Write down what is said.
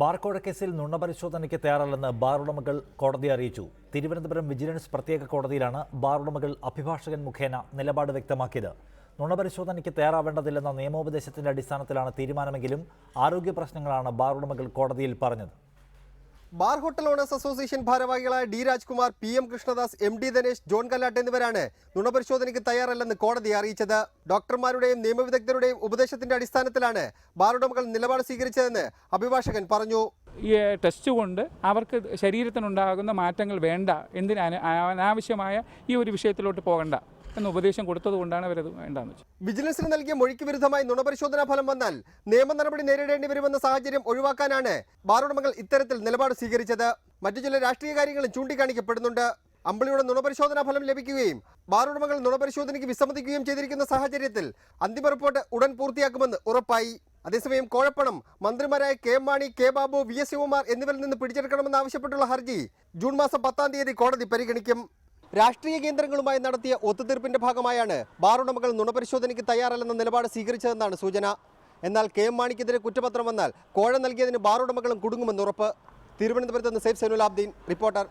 ബാർക്കോഴ കേസിൽ നുണപരിശോധനയ്ക്ക് തയ്യാറല്ലെന്ന് ബാർ ഉടമകൾ കോടതിയെ അറിയിച്ചു. തിരുവനന്തപുരം വിജിലൻസ് പ്രത്യേക കോടതിയിലാണ് ബാർ ഉടമകൾ അഭിഭാഷകൻ മുഖേന നിലപാട് വ്യക്തമാക്കിയത്. നുണപരിശോധനയ്ക്ക് തയ്യാറാവേണ്ടതില്ലെന്ന നിയമോപദേശത്തിന്റെ അടിസ്ഥാനത്തിലാണ് തീരുമാനമെങ്കിലും ആരോഗ്യ പ്രശ്നങ്ങളാണ് ബാർ ഉടമകൾ കോടതിയിൽ പറഞ്ഞത്. ബാർ ഹോട്ടൽ ഓണേഴ്സ് അസോസിയേഷൻ ഭാരവാഹികളായ D Rajkumar P M Krishnadas M D Dinesh John Kallattu എന്നിവരാണ് നുണപരിശോധനയ്ക്ക് തയ്യാറല്ലെന്ന് കോടതി അറിയിച്ചത്. ഡോക്ടർമാരുടെയും നിയമവിദഗ്ധരുടെയും ഉപദേശത്തിന്റെ അടിസ്ഥാനത്തിലാണ് ബാർ ഉടമകൾ നിലപാട് സ്വീകരിച്ചതെന്ന് അഭിഭാഷകൻ പറഞ്ഞു. ഈ ടെസ്റ്റ് കൊണ്ട് അവർക്ക് ശരീരത്തിനുണ്ടാകുന്ന മാറ്റങ്ങൾ വേണ്ട. എന്തിനാണ് അനാവശ്യമായ ഈ ഒരു വിഷയത്തിലോട്ട് പോകണ്ട എന്ന ഉപദേശം കൊടുത്തതുകൊണ്ടാണ് അവരത് വേണ്ടെന്ന് വെച്ചത്. വിജിലൻസിന് നൽകിയ മൊഴിക്ക് വിരുദ്ധമായി നുണപരിശോധനാ ഫലം വന്നാൽ നിയമ നടപടി നേരിടേണ്ടി വരുമെന്ന സാഹചര്യം ഒഴിവാക്കാനാണ് ബാറുടമകൾ ഇത്തരത്തിൽ നിലപാട് സ്വീകരിച്ചത്. മറ്റു ചില രാഷ്ട്രീയ കാര്യങ്ങളും ചൂണ്ടിക്കാണിക്കപ്പെടുന്നുണ്ട്. അമ്പിളിയുടെ നുണപരിശോധനാ ഫലം ലഭിക്കുകയും ബാറുടമകൾ നുണപരിശോധനയ്ക്ക് വിസമ്മതിക്കുകയും ചെയ്തിരിക്കുന്ന സാഹചര്യത്തിൽ അന്തിമ റിപ്പോർട്ട് ഉടൻ പൂർത്തിയാക്കുമെന്ന് ഉറപ്പായി. അതേസമയം കോഴപ്പണം മന്ത്രിമാരായ K Mani K Babu V S Sivakumar എന്നിവരിൽ നിന്ന് പിടിച്ചെടുക്കണമെന്നാവശ്യപ്പെട്ടുള്ള ഹർജി ജൂൺ മാസം പത്താം തീയതി കോടതി പരിഗണിക്കും. രാഷ്ട്രീയ കേന്ദ്രങ്ങളുമായി നടത്തിയ ഒത്തുതീർപ്പിന്റെ ഭാഗമായാണ് ബാർ ഉടമകൾ നുണപരിശോധനയ്ക്ക് തയ്യാറല്ലെന്ന നിലപാട് സ്വീകരിച്ചതെന്നാണ് സൂചന. എന്നാൽ കെ എം മാണിക്കെതിരെ കുറ്റപത്രം വന്നാൽ കോഴ നൽകിയതിന് ബാർ ഉടമകളും കുടുങ്ങുമെന്ന് ഉറപ്പ്. തിരുവനന്തപുരത്ത് നിന്ന് സേഫ് സൈനുലാബ്ദീൻ റിപ്പോർട്ടർ.